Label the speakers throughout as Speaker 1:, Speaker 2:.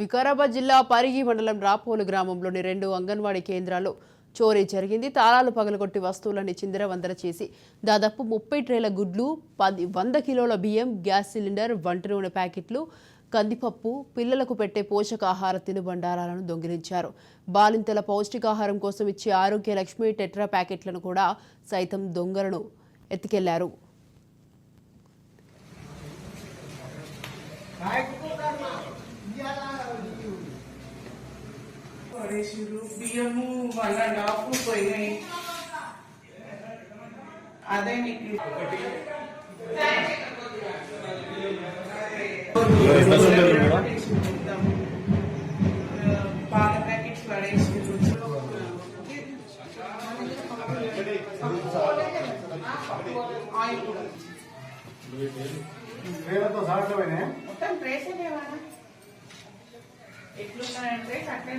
Speaker 1: వికారాబాద్ జిల్లా పరిగి మండలం రాపోలు గ్రామంలోని రెండు అంగన్వాడీ కేంద్రాల్లో చోరీ జరిగింది. తాళాలు పగలగొట్టి వస్తువులని చిందరవందర చేసి దాదాపు ముప్పై ట్రేల గుడ్లు పది వంద కిలోల బియ్యం గ్యాస్ సిలిండర్ వంట నూనె ప్యాకెట్లు కందిపప్పు పిల్లలకు పెట్టే పోషకాహార తినుబండారాలను దొంగిలించారు. బాలింతల పౌష్టికాహారం కోసం ఇచ్చే ఆరోగ్య లక్ష్మి టెట్రా ప్యాకెట్లను కూడా సైతం దొంగలను ఎత్తుకెళ్ళారు.
Speaker 2: పడేసిర్రు బియ్యము వన్ అండ్ హాఫ్ పోయినాయి. అదే నీకు పాల ప్యాకెట్స్ పడేసిర్రు ఆయిల్ కూడా.
Speaker 3: వేలతో సాగటమేనే
Speaker 2: మొత్తం ట్రేసే లేవానా ఎట్లున్నాయంటే అట్లే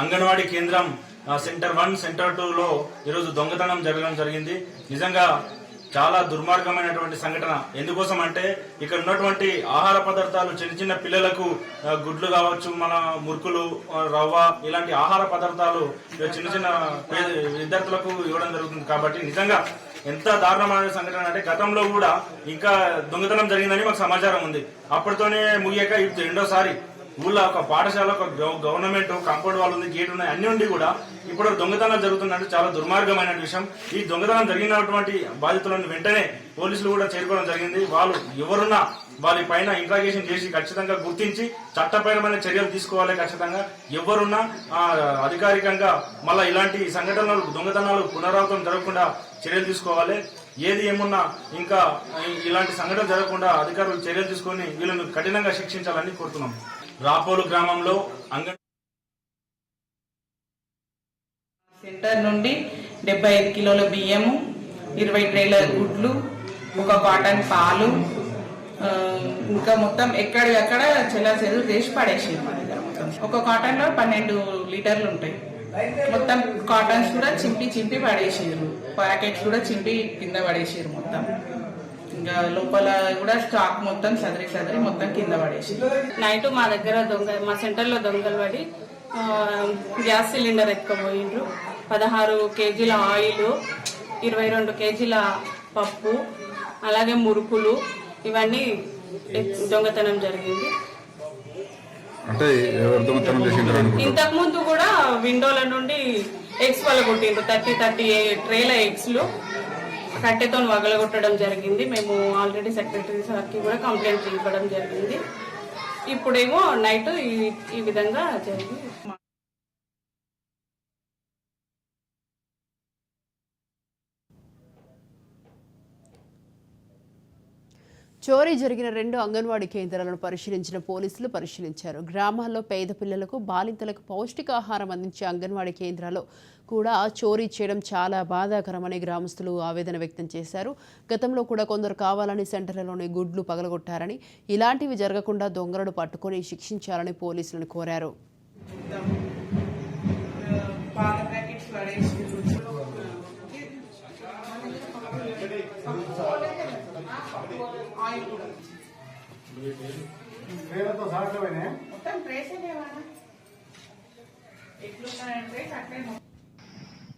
Speaker 4: అంగన్వాడీ కేంద్రం సెంటర్ వన్ సెంటర్ టూ లో ఈరోజు దొంగతనం జరగడం జరిగింది. నిజంగా చాలా దుర్మార్గమైనటువంటి సంఘటన. ఎందుకోసం అంటే ఇక్కడ ఉన్నటువంటి ఆహార పదార్థాలు చిన్న చిన్న పిల్లలకు గుడ్లు కావచ్చు మన మురుకులు రవ్వ ఇలాంటి ఆహార పదార్థాలు చిన్న చిన్న విద్యార్థులకు ఇవ్వడం జరుగుతుంది. కాబట్టి నిజంగా ఎంత దారుణమైన సంఘటన అంటే గతంలో కూడా ఇంకా దొంగతనం జరిగిందని మాకు సమాచారం ఉంది. అప్పటితోనే ముగియక ఇప్పుడు రెండోసారి ఊళ్ళో ఒక పాఠశాల ఒక గవర్నమెంట్ కాంపౌండ్ వాళ్ళు ఉంది గేట్ ఉన్నాయి అన్ని ఉండి కూడా ఇప్పుడు దొంగతనం జరుగుతున్నట్టు చాలా దుర్మార్గమైన విషయం. ఈ దొంగతనం జరిగినటువంటి బాధితులను వెంటనే పోలీసులు కూడా చేరుకోవడం జరిగింది. వాళ్ళు ఎవరున్నా వారి పైన ఇంట్రాగేషన్ చేసి ఖచ్చితంగా గుర్తించి చట్టపరమైన చర్యలు తీసుకోవాలి ఖచ్చితంగా. ఎవరున్నా అధికారికంగా మళ్ళీ ఇలాంటి సంఘటనలు దొంగతనాలు పునరావృతం జరగకుండా చర్యలు తీసుకోవాలి. ఏది ఏమున్నా ఇంకా ఇలాంటి సంఘటన జరగకుండా అధికారులు చర్యలు తీసుకొని వీళ్ళను కఠినంగా శిక్షించాలని కోరుతున్నాం. రాపోలు గ్రామంలో అంగన్
Speaker 2: సెంటర్ నుండి డెబ్బై ఐదు కిలోల బియ్యము ఇరవై ట్రేల గుడ్లు ఒక కాటన్ పాలు ఇంకా మొత్తం ఎక్కడికక్కడ చెల్ల చెరువు చేసి పడేసి మా దగ్గర ఒక కాటన్లో పన్నెండు లీటర్లు ఉంటాయి. మొత్తం కాటన్స్ కూడా చింపి చింపి పడేసారు ప్యాకెట్స్ కూడా చింపి కింద పడేసారు మొత్తం. ఇంకా లోపల కూడా స్టాక్ మొత్తం సదరి సదరి మొత్తం కింద పడేసి.
Speaker 5: నైట్ మా దగ్గర దొంగ మా సెంటర్లో దొంగలు పడి గ్యాస్ సిలిండర్ ఎత్తుకుపోయిండ్రు. పదహారు కేజీల ఆయిల్ ఇరవై రెండు కేజీల పప్పు అలాగే మురుకులు ఇవన్నీ దొంగతనం జరిగింది.
Speaker 6: అంటే
Speaker 5: ఇంతకు ముందు కూడా విండోల నుండి ఎగ్స్ వలగొట్టిండ్రు థర్టీ థర్టీ ట్రేల ఎగ్స్లు. కట్టెతో వగలగొట్టడం జరిగింది. మేము ఆల్రెడీ సెక్రటరీ సార్కి కూడా కంప్లైంట్ ఇవ్వడం జరిగింది. ఇప్పుడేమో నైట్ ఈ ఈ విధంగా జరిగింది.
Speaker 1: చోరీ జరిగిన రెండు అంగన్వాడీ కేంద్రాలను పరిశీలించిన పోలీసులు పరిశీలించారు. గ్రామాల్లో పేద పిల్లలకు బాలింతలకు పౌష్టికాహారం అందించే అంగన్వాడీ కేంద్రాలు కూడా చోరీ చేయడం చాలా బాధాకరమని గ్రామస్తులు ఆవేదన వ్యక్తం చేశారు. గతంలో కూడా కొందరు కావాలని సెంటర్లలోని గుడ్లు పగలగొట్టారని ఇలాంటివి జరగకుండా దొంగలను పట్టుకొని శిక్షించాలని పోలీసులను కోరారు.
Speaker 3: వేలతో సాగటమేనే
Speaker 2: మొత్తం ట్రేసే లేవానా ఎట్లున్నాయంటే అట్లే మొత్తం